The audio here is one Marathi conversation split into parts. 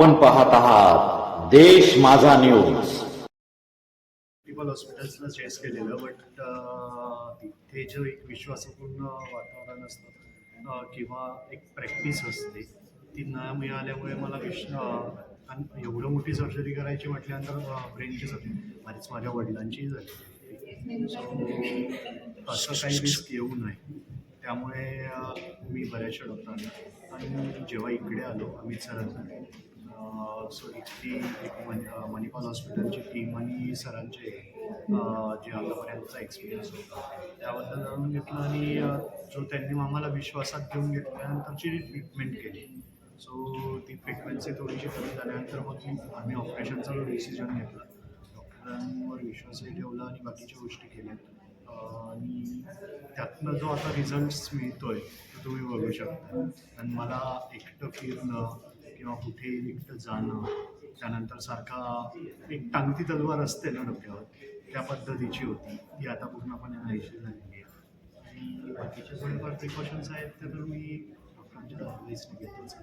आपण पाहत आहात देश माझा न्यूज मल्टिपल हॉस्पिटल्सला चेस केलेलं बट तिथे जे एक विश्वासपूर्ण वातावरण असतं किंवा एक प्रॅक्टिस असते ती न मिळाल्यामुळे मला विश आणि एवढं मोठी सर्जरी करायची म्हटल्यानंतर ब्रेनची सर्जरी माझीच माझ्या वडिलांचीही झाली. असं काही रिस्क येऊ नये. त्यामुळे मी बऱ्याचशा डॉक्टरांना आणि जेव्हा इकडे आलो अमित सरांना सो इथली एक मनी मणिपाल हॉस्पिटलची टीम आणि सरांचे जे आतापर्यंतचा एक्सपिरियन्स होता त्याबद्दल जाणून घेतलं आणि जो त्यांनी आम्हाला विश्वासात घेऊन घेतल्यानंतरची ट्रीटमेंट केली. सो ती फ्रिक्वेन्सी थोडीशी कमी झाल्यानंतर मग ती आम्ही ऑपरेशनचा जो डिसिजन घेतला. डॉक्टरांवर विश्वासही ठेवला आणि बाकीच्या गोष्टी केल्या. आणि त्यातनं जो आता रिझल्ट्स मिळतो आहे तो तुम्ही बघू शकता. आणि मला एकटं फिरणं किंवा कुठे एकटं जाणं त्यानंतर सारखा एक टांगती तलवार असते ना डोक्यावर त्या पद्धतीची होती. ती आता पूर्णपणे नाहीशी झालेली आहे. आणि बाकीचे थोडेफार प्रिकॉशन्स आहेत ते तर मी डॉक्टरांच्या ॲडवाईसने घेतोच.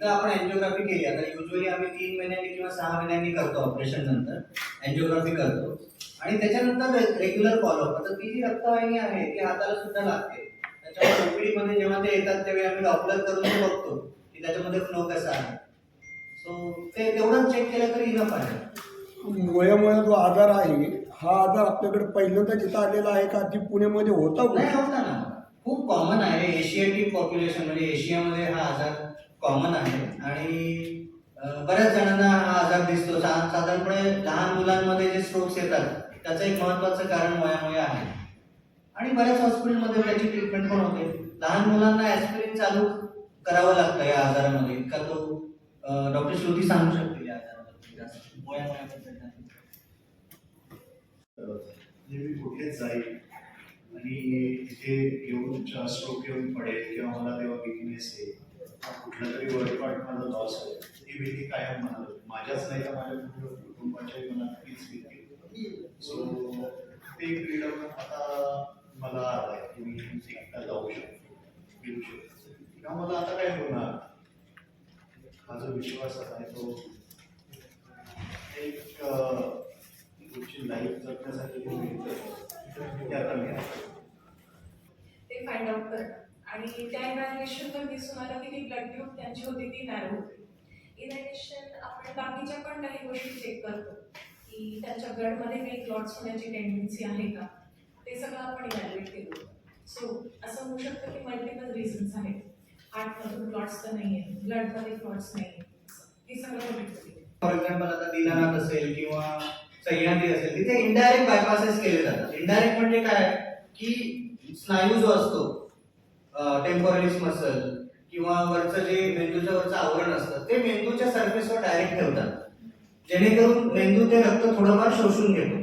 तर आपण अँजिओग्राफी केली. आता युजली आम्ही तीन महिन्यांनी किंवा सहा महिन्यांनी करतो ऑपरेशन नंतर. अँजिओग्राफी करतो. आणि त्याच्यानंतर रेग्युलर फॉलोअप आता ती जी रक्तवाहिनी आहे ती हाताला सुद्धा लागते. त्याच्यामुळे OPD मध्ये जेव्हा ते येतात त्यावेळी आम्ही डॉपलर करून बघतो. की त्याच्यामध्ये फ्लो कसा आहे सो ते तेवढंच चेक केलं तरी इनफ आहे मुळ्यामुळे जो आजार आहे हा आजार आपल्याकडे पहिल्यांदा जिथं आलेला आहे का ती पुण्यामध्ये होता नाही? होता ना. खूप कॉमन आहे. एशियाटिक पॉप्युलेशन म्हणजे एशियामध्ये हा आजार कॉमन आहे. आणि अं, बऱ्याच जणांना हा आजार दिसतो. सा- साधारणपणे लहान मुलांमध्ये जे स्ट्रोक्स येतात त्याचं एक महत्वाचं कारण वयामुळे आहे. आणि बऱ्याच हॉस्पिटलमध्ये त्याची ट्रीटमेंट पण होते. लहान मुलांना ॲस्पिरिन चालू करावं लागतं या आजारामध्ये? का तो डॉक्टर श्रुती सांगू शकते या आजाराबद्दल? मी कुठेच जाईल आणि तिथे येऊन स्ट्रोक येऊन पडेल किंवा मला तेव्हा विकनेस येईल. कुठला तरी वर्ड पार्ट माझा लॉस होईल. ही भीती कायम मनात माझ्याच नाही तर माझ्या कुटुंबाच्याही मनात तीच भीती. सो ते फ्रीडम आता मला आलं आहे की मी एकटा जाऊ शकतो येऊ शकतो किंवा मला आता काय होणार विश्वास आहे तो. एक गोष्टी लाईफ जगण्यासाठी ते फाइंड आउट कर. आणि त्या इव्हॅल्युएशनवर दिसून आलं की ती ब्लड ग्रुप त्यांची होती ती नॅरो होती इव्हॅल्युएशन आपण बाकीच्या पण काही गोष्टी चेक करतो. की त्यांच्या ब्लडमध्ये काही क्लॉट्स होण्याची टेंडन्सी आहे का? ते सगळं आपण इव्हॅल्युएट केलं. सो असं होऊ शकतं की मल्टिपल रिझन्स आहेत. हार्टमधून क्लॉट्स तर नाही आहे ब्लडमध्ये क्लॉट्स नाही आहे फॉर एक्झाम्पल आता दीनानाथ असेल किंवा सह्याद्री असेल तिथे इनडायरेक्ट बायपासेस केले जातात. इनडायरेक्ट म्हणजे काय? की स्नायू जो असतो टेम्पोरलिस मसल किंवा वरचं जे मेंदूच्या वरचं आवरण असतं ते मेंदूच्या सरफेसवर डायरेक्ट ठेवतात. जेणेकरून मेंदू ते रक्त थोडंफार शोषून घेतो.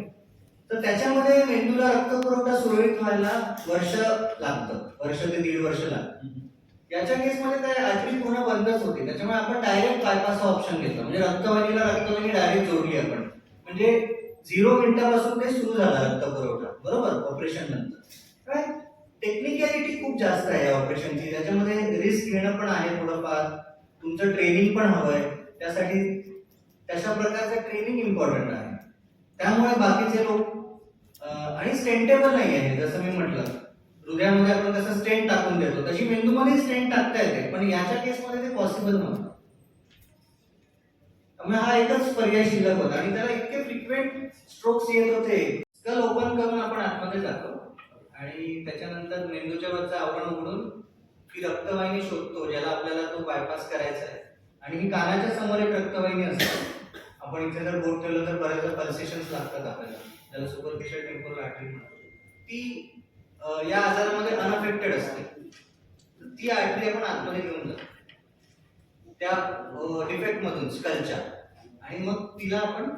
तर त्याच्यामध्ये मेंदूला रक्त पुरवठा सुरळीत व्हायला वर्ष लागतं. वर्ष ते दीड वर्ष लागतं. याच्या केसमध्ये काय आर्टरी पूर्ण बंदच होते. त्याच्यामुळे आपण डायरेक्ट बायपास ऑप्शन घेतलं. म्हणजे रक्तवाहिनीला रक्तवाहिनी डायरेक्ट जोडली आपण. म्हणजे झिरो मिनिटापासून ते सुरू झाला रक्त पुरवठा. बरोबर? ऑपरेशन नंतर. काय टेक्निकॅलिटी खूप जास्त आहे ऑपरेशनची त्याच्यामध्ये रिस्क घेणं पण आहे थोडंफार. तुमचं ट्रेनिंग पण हवंय. त्यासाठी तशा प्रकारचं ट्रेनिंग इम्पॉर्टंट आहे. त्यामुळे बाकीचे लोक आणि स्टेंटेबल नाही आहे जसं मी म्हटलं हृदयामध्ये आपण कसं स्टेंट टाकून देतो. तशी मेंदूमध्ये स्टेंट टाकता येते पण याच्या केसमध्ये ते पॉसिबल नव्हतं. त्यामुळे हा एकच पर्याय शिल्लक होता आणि त्याला इतके फ्रिक्वेंट स्ट्रोक्स येत होते. स्कल ओपन करून आपण आतमध्ये जातो आणि त्याच्यानंतर मेंदूच्या वरचं आवरण उघडून ती रक्तवाहिनी शोधतो ज्याला आपल्याला तो बायपास करायचा आहे. आणि ही कानाच्या समोर एक रक्तवाहिनी असते. आपण इथे जर बोट ठेवलं तर बऱ्याच पल्सेशन्स लागतात आपल्याला. त्याला सुपरफिशियल टेम्पोरल आर्टरी म्हणतो ती या आजारामध्ये अनअफेक्टेड असते. तर ती आर्टरी आपण आतमध्ये घेऊन जातो. त्या डिफेक्ट मधून स्कलच्या आणि मग तिला आपण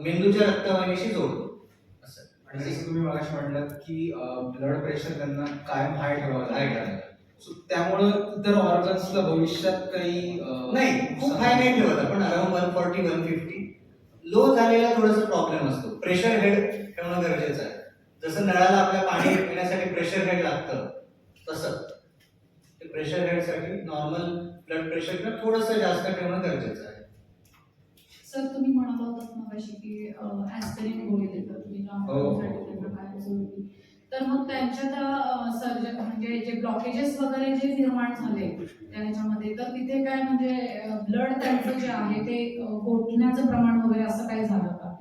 मेंदूच्या रक्तवाहिनीशी जोडतो. असं. आणि जसं तुम्ही मगाशी म्हटलं की ब्लड प्रेशर त्यांना कायम हाय ठेवावं लागेल ठेवावं. सो त्यामुळं इतर ऑर्गन्सला भविष्यात काही नाही खूप हाय नाही ठेवत आपण. Around one forty one fifty low झालेला थोडासा प्रॉब्लेम असतो. प्रेशर हेड ठेवणं गरजेचं आहे. जसं नळाला आपल्या पाणी पिण्यासाठी प्रेशर हेड लागतं तसं. ते प्रेशर हेडसाठी नॉर्मल ब्लड प्रेशर थोडंसं जास्त ठेवणं गरजेचं आहे. सर तुम्ही म्हणाला होतात मगाशी की ऍस्पिरिन गोळी देतात तुम्ही हो. तर मग त्यांच्या त्या सर्जन म्हणजे जे ब्लॉकेजेस वगैरे जे निर्माण झाले त्याच्यामध्ये तर तिथे काय म्हणजे ब्लड त्यांचं जे आहे ते गोठण्याचं प्रमाण वगैरे असं काही झालं का?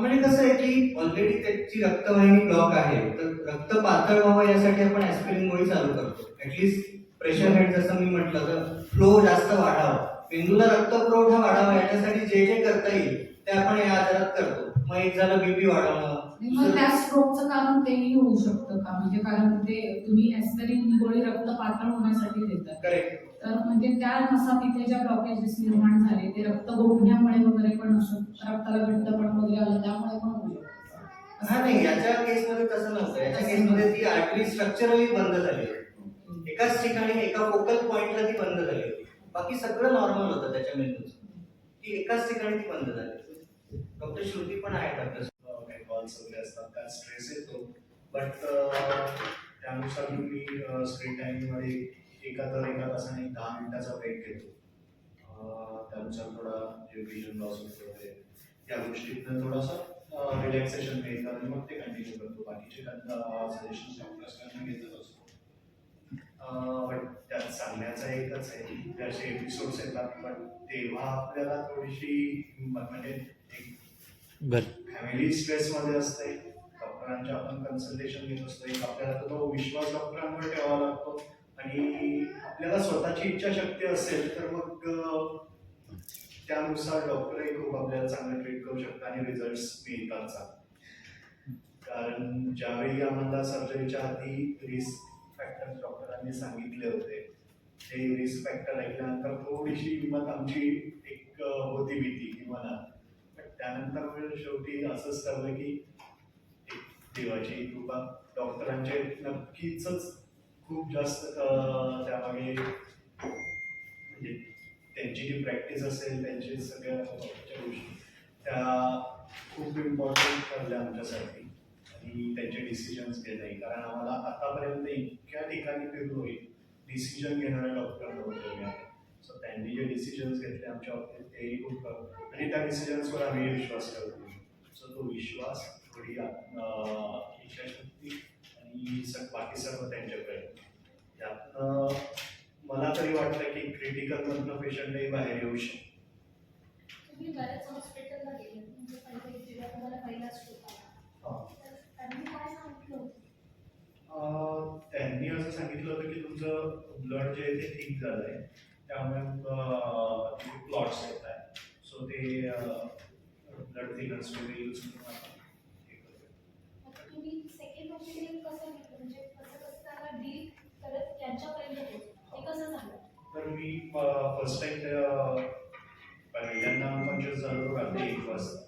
म्हणजे कसं आहे की ऑलरेडी त्याची रक्तवाहिनी ब्लॉक आहे. तर रक्त पातळ व्हावं यासाठी आपण ऍस्पिरिन गोळी चालू करतो. ऍटलीस्ट प्रेशर हेड जसं मी म्हटलं तर फ्लो जास्त वाढावा. मेंदूला रक्त पुरवठा वाढावा याच्यासाठी जे जे करता येईल ते आपण या आजारात करतो. मग एक झालं बीपी वाढवणं. मग त्या स्ट्रोकचं कारण तेही होऊ शकतं का? म्हणजे कारण ते तुम्ही ऍस्पिरिन गोळी रक्त पातळ होण्यासाठी देतात. करेक्ट तर म्हणजे त्या नसा तिथे ज्या ब्लॉकेजेस निर्माण झाले ते रक्त गोठण्यामुळे वगैरे पण असं रक्ताला घट्टपण वगैरे आलं त्यामुळे पण होऊ शकतं. हा नाही याच्या केसमध्ये तसं नव्हतं याच्या केसमध्ये ती आर्टरी स्ट्रक्चरली बंद झाली होती. एकाच ठिकाणी एका फोकल पॉइंटला ती बंद झाली बाकी सगळं नॉर्मल होतं त्याच्या मेंदूचं. ती एकाच ठिकाणी ती बंद झाली डॉक्टर श्रुती पण आहेत आपल्या काही कॉल्स वगैरे असतात त्यात स्ट्रेस येतो. बट त्यानुसार मी स्क्रीन टाईममध्ये एका तर एका तासाने एक दहा मिनिटाचा ब्रेक घेतो. त्यानुसार थोडा जे विजन लॉस होतो वगैरे या गोष्टीतनं थोडासा रिलॅक्सेशन मिळतं आणि मग ते कंटिन्यू करतो. बाकीचे सजेशन डॉक्टर्सकडनं घेतच असतो. बट त्यात सांगण्याचं एकच आहे ते असे एपिसोड्स येतात पण तेव्हा आपल्याला थोडीशी म्हणजे एक फॅमिली स्ट्रेसमध्ये असते डॉक्टरांचे आपण कन्सल्टेशन घेत असतो एक आपल्याला तो विश्वास डॉक्टरांवर ठेवावा लागतो. आणि आपल्याला स्वतःची इच्छाशक्ती असेल तर मग त्यानुसार डॉक्टरही खूप आपल्याला चांगलं ट्रीट करू शकतात आणि रिझल्ट मिळतात कारण ज्यावेळी आम्हाला सर्जरीच्या आधी रिस्क फॅक्टर डॉक्टरांनी सांगितले होते ते रिस्क फॅक्टर ऐकल्यानंतर थोडीशी हिंमत आमची एक होती भीती की मला त्यानंतर शेवटी असंच ठरलं की देवाची कृपा डॉक्टरांचे नक्कीच खूप जास्त त्यामागे म्हणजे त्यांची जी प्रॅक्टिस असेल त्यांचे सगळ्या गोष्टी त्या खूप इम्पॉर्टंट ठरल्या आमच्यासाठी. आणि त्यांचे डिसिजन्स घेणे. कारण आम्हाला आतापर्यंत इतक्या ठिकाणी फिरलोय डिसिजन घेणारे डॉक्टर नव्हते सो त्यांनी जे डिसिजन्स घेतले आमच्या बाबतीत तेही खूप आणि त्या डिसिजन्सवर आम्ही विश्वास ठेवतो. सो तो विश्वास थोडी इच्छाशक्ती स बाकी सर्व त्यांच्याकडे. त्यातनं मला तरी वाटतं की क्रिटिकलमधनं पेशंटही बाहेर येऊ शकतो तुम्ही बऱ्याच हॉस्पिटलला गेले म्हणजे पहिले जेव्हा तुम्हाला पहिला स्ट्रोक आला. तर त्यांनी काय सांगितलं होतं? अं, त्यांनी असं सांगितलं होतं की तुमचं ब्लड जे आहे ते थिक झालं आहे त्यामुळे प्लॉट्स येत आहे सो ते ब्लड थिनर्स वगैरे यूज करून फर्स्ट टाइम पहिल्यांदा अनकॉन्शियस झालो रात्री एक वाजता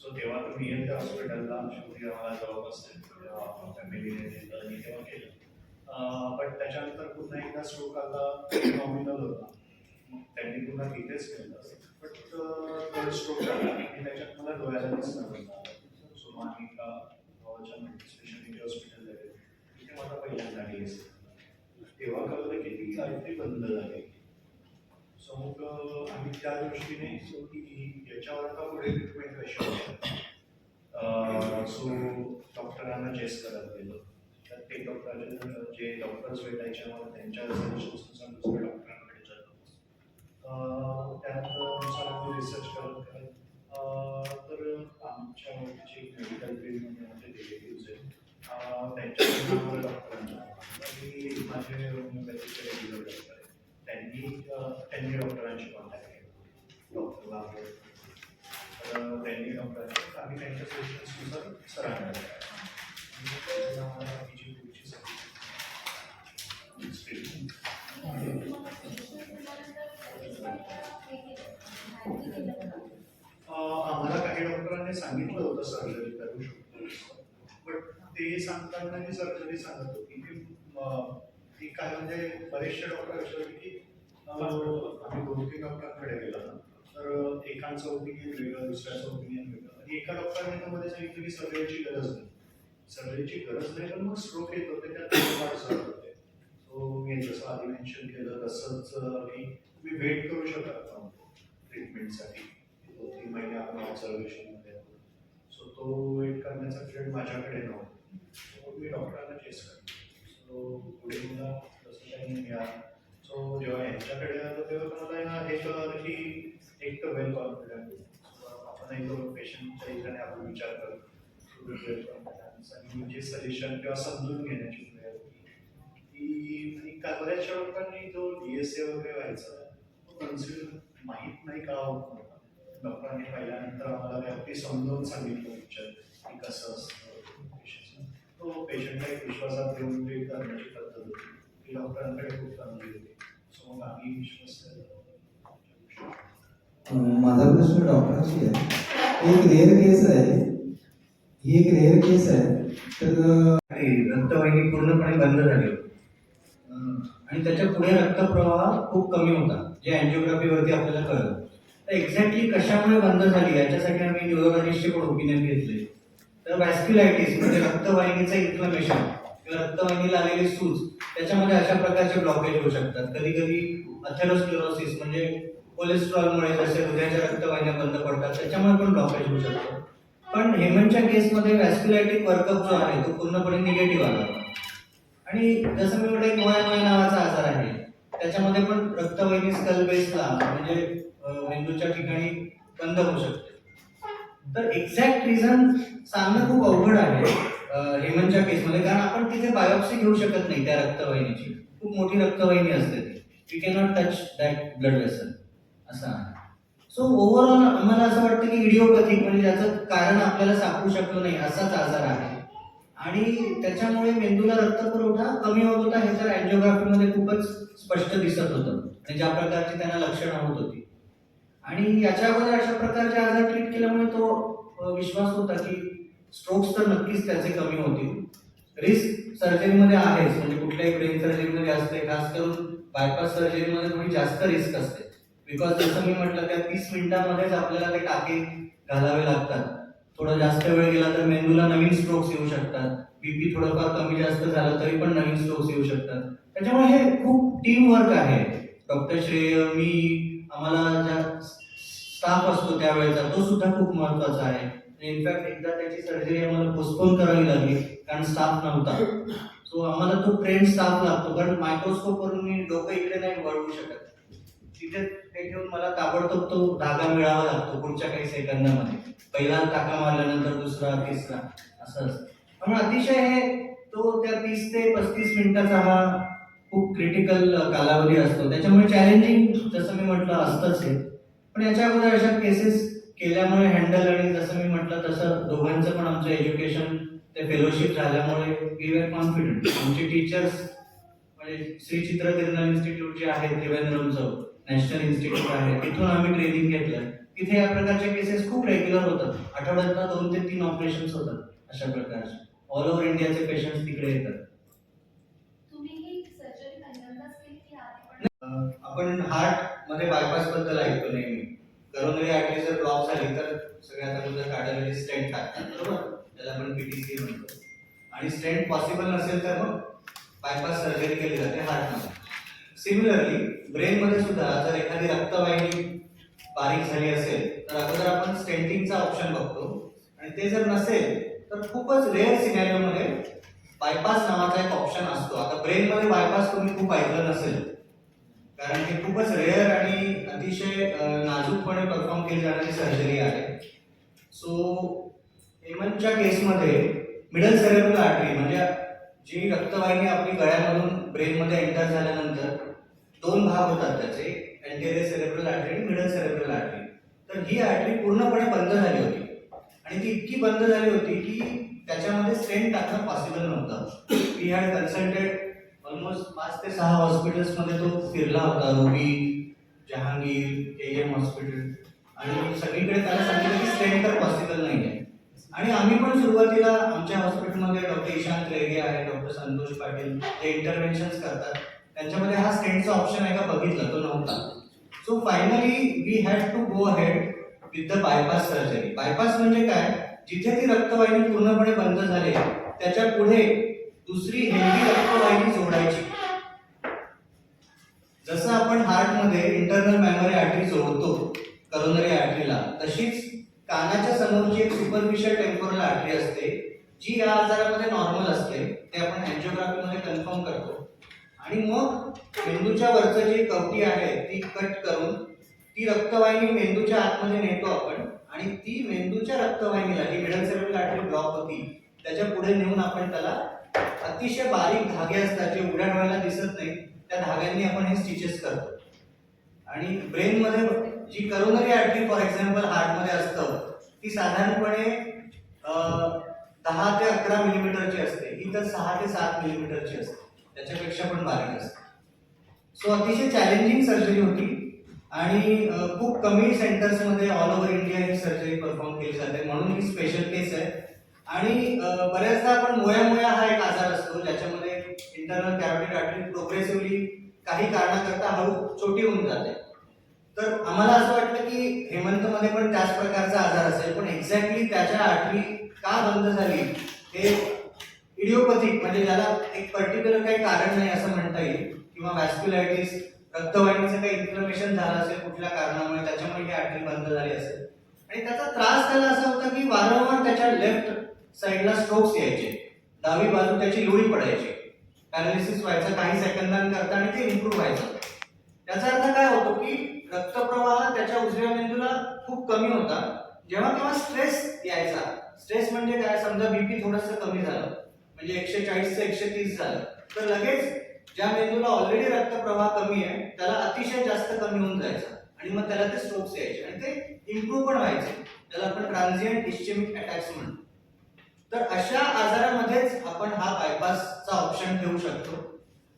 सो तेव्हा तर मी त्या हॉस्पिटलला शेवटी आम्हाला जवळपास फॅमिलीने नेलं तेव्हा केलं. बट त्याच्यानंतर पुन्हा एकदा स्ट्रोक आला नॉमिनल होता. मग त्यांनी पुन्हा तिथेच केलं. बट थर्ड स्ट्रोक झाला आणि त्याच्यात मला डोळ्याला दिसणार होता सो मग आम्ही एका गावाच्या स्पेशालिटी हॉस्पिटल गेलो तिथे मला पहिल्यांदा केस तेव्हा कळलं की ती काहीतरी बंद झाली. सो मग आम्ही त्या दृष्टीने सो की याच्यावर का पुढे ट्रीटमेंट कशी सो डॉक्टरांना चेस करत गेलो. तर ते डॉक्टर जे डॉक्टर्स भेटायचे आम्हाला त्यांच्या रिसर्चनुसार दुसऱ्या डॉक्टरांकडे जातो त्यानुसार आम्ही रिसर्च करत करत तर आमच्या जे मेडिकल फील्डमध्ये आमचे रिलेटिव्स आहेत. त्यांच्या डॉक्टरांना. मी माझे होमिओपॅथीचे रेग्युलर डॉक्टर आहेत. त्यांनी त्यांनी डॉक्टरांशी कॉन्टॅक्ट केला. डॉक्टरला तर त्यांनी डॉक्टरांशी आम्ही त्यांच्या सजेशन्सनुसार सरांना हे? अं, आम्हाला काही डॉक्टरांनी सांगितलं होतं सर्जरी करू शकतो. बट ते सांगताना मी सर्जरी सांगत होती की की काय म्हणजे बरेचसे डॉक्टर असे होते की आम्ही दोन तीन डॉक्टरांकडे गेलो. तर एकांचं ओपिनियन वेगळं दुसऱ्याचं ओपिनियन वेगळं. आणि एका डॉक्टरने तर मध्ये सांगितलं की सर्जरीची गरज नाही. सर्जरीची गरज नाही पण मग स्ट्रोक येत होते त्यात वाढ होते. सो मी जसं आधी मेन्शन केलं तसंच आम्ही तुम्ही वेट करू शकत नव्हतो ट्रीटमेंटसाठी दोन तीन महिने आपण ऑब्झर्वेशनमध्ये सो तो वेट करण्याचा पिरियड माझ्याकडे नव्हता. मी डॉक्टरांना चेस करतो सो पुढे मला तसं काही मिळालं सो जेव्हा यांच्याकडे आलो तेव्हा मला हे कळलं की एक तर वेल कॉन्फिडंट आपण एक पेशंटच्या इकडे आपण विचार करतो म्हणजे आणि जे सजेशन किंवा समजून घेण्याची की का बऱ्याचशा लोकांनी जो डी एस ए वगैरे व्हायचा. तो कन्सिडर माहीत नाही का होत डॉक्टरांनी पाहिल्यानंतर आम्हाला ते अगदी समजावून सांगितलं विचार की कसं असतं. तो पेशंटला एक विश्वासात घेऊन ते करण्याची पद्धत होती. ती डॉक्टरांकडे खूप चांगली होती. सो मग आम्ही विश्वास माझा प्रश्न डॉक्टरांशी आहे. एक रेअर केस आहे. ही एक रेअर केस आहे. तर रक्तवाहिनी पूर्णपणे बंद झाली आणि त्याच्या पुढे रक्तप्रवाह खूप कमी होता जे अँजिओग्राफीवरती आपल्याला कळलं. तर एक्झॅक्टली कशामुळे बंद झाली? याच्यासाठी आम्ही न्यूरोलॉजिस्टचे पण ओपिनियन घेतले. तर व्हॅस्क्युलायटिस म्हणजे रक्तवाहिनीचं इन्फ्लमेशन किंवा रक्तवाहिनीला आलेली सूज त्याच्यामध्ये अशा प्रकारचे ब्लॉकेज होऊ शकतात. कधी कधी अथेरोस्क्लेरोसिस म्हणजे कोलेस्ट्रॉलमुळे जसे हृदयाच्या रक्तवाहिन्या बंद पडतात त्याच्यामुळे पण ब्लॉकेज होऊ शकतो. पण हेमंतच्या केसमध्ये व्हॅस्क्युलायटिक वर्कअप जो आहे तो पूर्णपणे निगेटिव्ह आला. आणि जसं मी म्हटलं एक मोयामोया नावाचा आजार आहे. त्याच्यामध्ये पण रक्तवाहिनी स्कल बेसला म्हणजे मेंदूच्या ठिकाणी बंद होऊ शकते. तर एक्झॅक्ट रिझन सांगणं खूप अवघड आहे हेमंतच्या हेमनच्या केसमध्ये कारण आपण तिथे बायोप्सी घेऊ शकत नाही त्या रक्तवाहिनीची. खूप मोठी रक्तवाहिनी असते ती. We cannot touch that blood vessel असं आहे. सो ओव्हरऑल आम्हाला असं वाटतं की इडिओपॅथिक म्हणजे ज्याचं कारण आपल्याला सापडू शकलो नाही असाच आजार आहे. आणि त्याच्यामुळे मेंदूला रक्तपुरवठा कमी होत होता हे तर अँजिओग्राफीमध्ये खूपच स्पष्ट दिसत होतं. आणि ज्या प्रकारची त्यांना लक्षणं होत होती. आणि याच्या अगोदर अशा प्रकारचे आजार ट्रीट केल्यामुळे तो विश्वास होता की स्ट्रोक्स तर नक्कीच त्याचे कमी होतील. रिस्क सर्जरीमध्ये आहेच म्हणजे कुठल्याही ब्रेन सर्जरीमध्ये असते खास करून बायपास सर्जरीमध्ये थोडी जास्त रिस्क असते. बिकॉज जसं मी म्हटलं त्या तीस मिनिटांमध्येच आपल्याला ते टाके घालावे लागतात. थोडा जास्त वेळ गेला तर मेंदूला नवीन स्ट्रोक्स येऊ शकतात. बीपी थोडंफार कमी जास्त झालं तरी पण नवीन स्ट्रोक्स येऊ शकतात. त्याच्यामुळे हे खूप टीम वर्क आहे. डॉक्टर श्रेय मी आम्हाला ज्या स्टाफ असतो त्यावेळेचा तो सुद्धा खूप महत्त्वाचा आहे. इनफॅक्ट एकदा त्याची सर्जरी आम्हाला पोस्टपोन करावी लागली कारण स्टाफ नव्हता. सो आम्हाला तो ट्रेन स्टाफ लागतो कारण मायक्रोस्कोप वरून मी डोकं इकडे नाही वळवू शकत. तिथे ते ठेवून मला ताबडतोब तो धागा मिळावा लागतो पुढच्या काही सेकंदामध्ये. पहिला टाका मारल्यानंतर दुसरा तिसरा असं असतं. त्यामुळे अतिशय हे तो त्या तीस ते पस्तीस मिनिटाचा हा खूप क्रिटिकल कालावधी असतो. त्याच्यामुळे चॅलेंजिंग जसं मी म्हटलं असतंच हे. पण याच्या अगोदर अशा केसेस केल्यामुळे हँडल आणि जसं मी म्हटलं तसं दोघांचं पण आमचं एज्युकेशन ते फेलोशिप झाल्यामुळे वी वेर कॉन्फिडंट आमचे टीचर्स म्हणजे श्री चित्र तिरुनाल इन्स्टिट्यूट जे आहे त्रिवेंद्रमचं नॅशनल इन्स्टिट्यूट आहे तिथून आम्ही ट्रेनिंग घेतलं. तिथे या प्रकारचे केसेस खूप रेग्युलर होतात. आठवड्यातनं दोन ते तीन ऑपरेशन्स होतात अशा प्रकारचे. ऑल ओव्हर इंडियाचे पेशंट्स तिकडे येतात. ही आपण हार्टमध्ये बायपासबद्दल ऐकतो नेहमी. करोनरी आर्टरी जर ब्लॉक झाली तर सगळ्यात अगोदर कार्डिओलॉजी स्टेंट टाकतात बरोबर? त्याला आपण पीटीसी म्हणतो. आणि स्टेंट पॉसिबल नसेल तर मग बायपास सर्जरी केली जाते हार्टमध्ये सिमिलरली ब्रेनमध्ये सुद्धा जर एखादी रक्तवाहिनी बारीक झाली असेल तर अगोदर आपण स्टेंटिंगचा ऑप्शन बघतो. आणि ते जर नसेल तर खूपच रेअर सिनॅरिओमध्ये बायपास नावाचा एक ऑप्शन असतो. आता ब्रेनमध्ये बायपास तुम्ही खूप ऐकलं नसेल कारण हे खूपच रेअर आणि अतिशय नाजूकपणे परफॉर्म केली जाणारी सर्जरी आहे. सो हेमंतच्या केसमध्ये मिडल सेरेब्रल आर्टरी म्हणजे जी रक्तवाहिनी आपली गळ्यामधून ब्रेनमध्ये एंटर झाल्यानंतर दोन भाग होतात त्याचे एंटेरियर सेरेब्रल आर्टरी आणि मिडल सेरेब्रल आर्टरी तर ही आर्टरी पूर्णपणे बंद झाली होती. आणि ती इतकी बंद झाली होती की त्याच्यामध्ये सेंट टाकणं पॉसिबल नव्हतं. वी हॅड कन्सल्टेड ऑलमोस्ट पाच ते सहा हॉस्पिटल्समध्ये तो फिरला होता Ruby Jehangir K M hospital आणि सगळीकडे त्याला सांगितलं की स्टेंट तर पॉसिबल नाही आहे आणि आम्ही पण सुरुवातीला आमच्या हॉस्पिटलमध्ये डॉक्टर ईशांत रेगे आहे डॉक्टर संतोष पाटील ते इंटरव्हेन्शन्स करतात. त्यांच्यामध्ये हा स्टेंटचा ऑप्शन आहे का बघितला तो नव्हता. So finally we had to go ahead with the bypass surgery bypass म्हणजे काय? जिथे ती रक्तवाहिनी पूर्णपणे बंद झाली त्याच्या पुढे दुसरी हेल्दी रक्तवाहिनी जोडायची जसं आपण हार्टमध्ये इंटरनल मेमरी आर्टरी जोडतो करोनरी आर्टरीला तशीच कानाच्या समोरची एक सुपरफिशियल टेम्पोरल आर्टरी असते जी या आजारामध्ये नॉर्मल असते ते आपण अँजिओग्राफीमध्ये कन्फर्म करतो. आणि मग मेंदूच्या वरचं जी कवटी आहे ती कट करून ती रक्तवाहिनी मेंदूच्या आतमध्ये नेतो आपण आणि ती मेंदूच्या रक्तवाहिनीला जी मिडल सेरेब्रल आर्टरी ब्लॉक होती त्याच्या पुढे नेऊन आपण त्याला अतिशय बारीक धागे असतात जे उघड्या डोळ्याला दिसत नाही त्या धाग्यांनी आपण हे स्टिचेस करतो. आणि ब्रेन मध्ये जी करोनरी आर्टरी फॉर एक्झाम्पल हार्टमध्ये असतं ती साधारणपणे दहा ते अकरा मिलीमीटरची असते. ही तर सहा ते सात मिलीमीटरची असते. त्याच्यापेक्षा पण बारीक असते. सो अतिशय चॅलेंजिंग सर्जरी होती. आणि खूप कमी सेंटर्समध्ये ऑल ओव्हर इंडिया ही सर्जरी परफॉर्म केली जाते. म्हणून ही स्पेशल केस आहे. आणि बऱ्याचदा आपण मोया मोया हा एक आजार असतो ज्याच्यामध्ये इंटरनल कॅरोटिड आर्टरी प्रोग्रेसिव्हली काही कारणाकरता हळू छोटी होऊन जाते. तर आम्हाला असं वाटलं की हेमंतमध्ये पण त्याच प्रकारचा आजार असेल पण एक्झॅक्टली त्याच्या आठवी का बंद झाली हे इडिओपॅथिक म्हणजे ज्याला एक पर्टिक्युलर काही कारण नाही असं म्हणता येईल किंवा वॅस्क्युलायटिस रक्तवाहिनीचं काही इन्फ्लमेशन झालं असेल कुठल्या कारणामुळे त्याच्यामुळे ही आठवी बंद झाली असेल. आणि त्याचा त्रास त्याला असा होता की वारंवार त्याच्या लेफ्ट साईडला स्ट्रोक्स यायचे डावी बाजू त्याची लोळी पडायची. पॅरालिसिस व्हायचं काही सेकंदांकरता आणि ते इम्प्रूव्ह व्हायचं. त्याचा अर्थ काय होतो की रक्तप्रवाह त्याच्या उजव्या मेंदूला खूप कमी होता. जेव्हा केव्हा स्ट्रेस यायचा. स्ट्रेस म्हणजे काय? समजा बीपी थोडंसं कमी झालं. म्हणजे एकशे चाळीस ते एकशे तीस झालं. तर लगेच ज्या मेंदूला ऑलरेडी रक्तप्रवाह कमी आहे त्याला अतिशय जास्त कमी होऊन जायचा. आणि मग त्याला ते स्ट्रोक्स यायचे. आणि ते इम्प्रूव्ह पण व्हायचे. त्याला आपण ट्रान्झिएंट इस्चेमिक अटॅक्स म्हणतो. तर अशा आजारामध्येच आपण हा बायपासचा ऑप्शन ठेवू शकतो.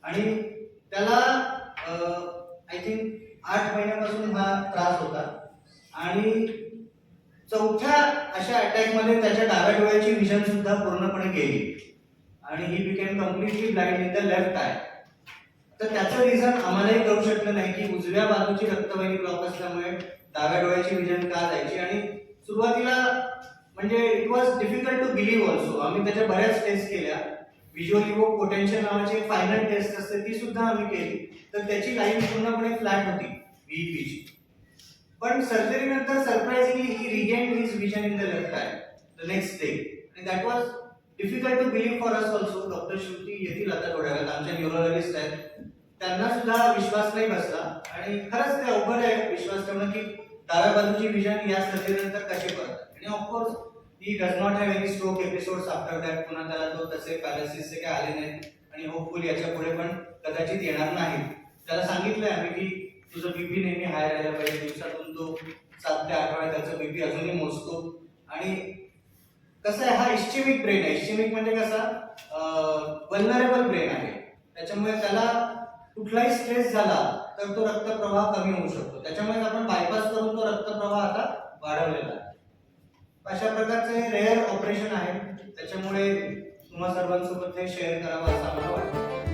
आणि त्याला आय थिंक आठ महिन्यापासून हा त्रास होता. आणि चौथ्या अशा अटॅकमध्ये त्याच्या डाव्या डोळ्याची विजन सुद्धा पूर्णपणे गेली. आणि he became completely blind in the left eye तर त्याचं रिझन आम्हालाही कळू शकलं नाही की उजव्या बाजूची रक्तवाहिनी ब्लॉक असल्यामुळे डाव्या डोळ्याची विजन का जायची. आणि सुरुवातीला म्हणजे it was difficult to believe also आम्ही त्याच्या बऱ्याच टेस्ट केल्या. व्हिज्युअल इवो पोटेन्शियल नावाची एक फायनल टेस्ट असते ती सुद्धा आम्ही केली. तर त्याची लाईन पूर्णपणे फ्लॅट होती व्हीपीची पण सर्जरीनंतर surprisingly he regain his vision in the left eye the next day आणि that was difficult to believe for us also doctor Shruti येतील आता थोड्या वेळात आमच्या न्युरोलॉजिस्ट आहेत. त्यांना सुद्धा विश्वास नाही बसला. आणि खरंच ते अवघड आहे विश्वास ठेवणं की डाव्या बाजूची विजन या सर्जरीनंतर कशी पडतात? आणि of course he does not have any stroke episodes after that पुन्हा त्याला तो तसे पॅरालिसिसचे काही आले नाहीत. आणि होपफुल याच्यापुढे पण कदाचित येणार नाही. त्याला सांगितलंय आम्ही की तुझं बीपी नेहमी हाय राहिलं पाहिजे. दिवसातून तो सात ते आठ वेळा त्याचं बीपी अजूनही मोजतो. आणि कसं आहे हा इस्चेमिक ब्रेन आहे. इस्चेमिक म्हणजे कसा? वल्नरेबल ब्रेन आहे. त्याच्यामुळे त्याला कुठलाही स्ट्रेस झाला तर तो रक्तप्रवाह कमी होऊ शकतो. त्याच्यामुळे आपण बायपास करून तो रक्तप्रवाह आता वाढवलेला आहे. अशा प्रकारचं हे रेअर ऑपरेशन आहे त्याच्यामुळे तुम्हा सर्वांसोबत हे शेअर करावं असं आम्हाला वाटतं.